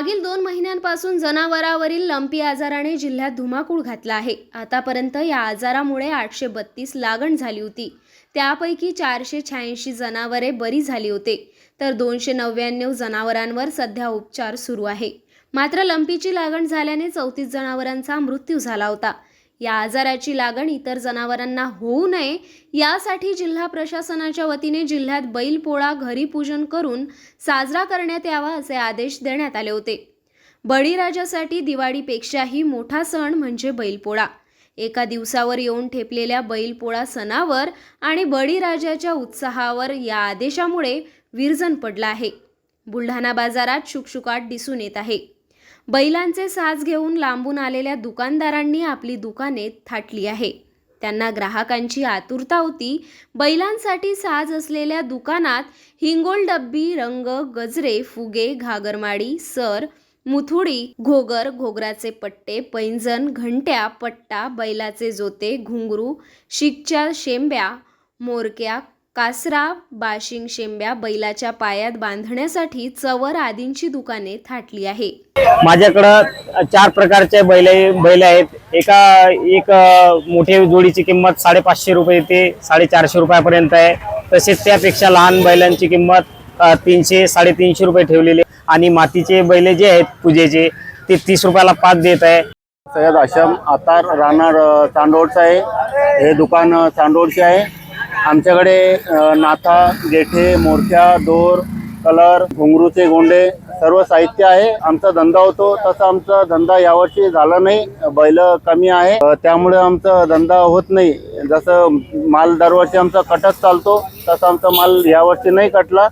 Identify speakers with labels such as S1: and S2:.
S1: मागील दोन महिन्यांपासून जनावरावरील लंपी आजाराने जिल्ह्यात धुमाकूळ घातला आहे. आतापर्यंत या आजारामुळे आठशे बत्तीस लागण झाली होती. त्यापैकी चारशे शहाऐंशी जनावरे बरी झाली होते. तर दोनशे नव्याण्णव जनावरांवर सध्या उपचार सुरू आहे. मात्र लंपीची लागण झाल्याने चौतीस जनावरांचा मृत्यू झाला होता. या आजाराची लागण इतर जनावरांना होऊ नये यासाठी जिल्हा प्रशासनाच्या वतीने जिल्ह्यात बैलपोळा घरी पूजन करून साजरा करण्यात यावा असे आदेश देण्यात आले होते. बळीराजासाठी दिवाळीपेक्षाही मोठा सण म्हणजे बैलपोळा एका दिवसावर येऊन ठेपलेल्या बैलपोळा सणावर आणि बळीराजाच्या उत्साहावर या आदेशामुळे विरजन पडलं आहे. बुलढाणा बाजारात शुकशुकाट दिसून येत आहे. बैलांचे साज घेऊन लांबून आलेल्या दुकानदारांनी आपली दुकाने थाटली आहे. त्यांना ग्राहकांची आतुरता होती. बैलांसाठी साज असलेल्या दुकानात हिंगोल डब्बी रंग गजरे फुगे घागरमाडी सर मुथुडी घोगर घोगराचे पट्टे पैंजण घंट्या पट्टा बैलाचे जोते घुंगरू शिकच्या शेंब्या मोरक्या कासरा बाशिंग शेंब्या बैलाच्या पायात बांधण्यासाठी चवर आदींची दुकाने थाटली आहे.
S2: माझ्याकडं चार प्रकारचे बैल बैल आहेत. एका एक मोठे जोडीची किंमत साडेपाचशे रुपये ते साडेचारशे रुपयापर्यंत आहे. तसेच त्यापेक्षा लहान बैलांची किंमत तीनशे साडेतीनशे रुपये ठेवलेली. आणि मातीचे बैल जे आहेत पूजेचे ते तीस रुपयाला पाच देत आहे.
S3: सय्यद आशम आतार राहणार चांदोडचं आहे. हे दुकान चांदोडचे आहे. आमच्याकडे नाथा गेठे मोरख्या दोर कलर घुंगरूचे गोंडे सर्व साहित्य आहे. आमचा धंदा होतो. तसा आमचा धंदा यावर्षी झाला नाही. बैल कमी आहे. त्यामुळे आमचा धंदा होत नाही. जसं माल दरवर्षी आमचा कटत चालतो तसा आमचा माल यावर्षी नाही कटला.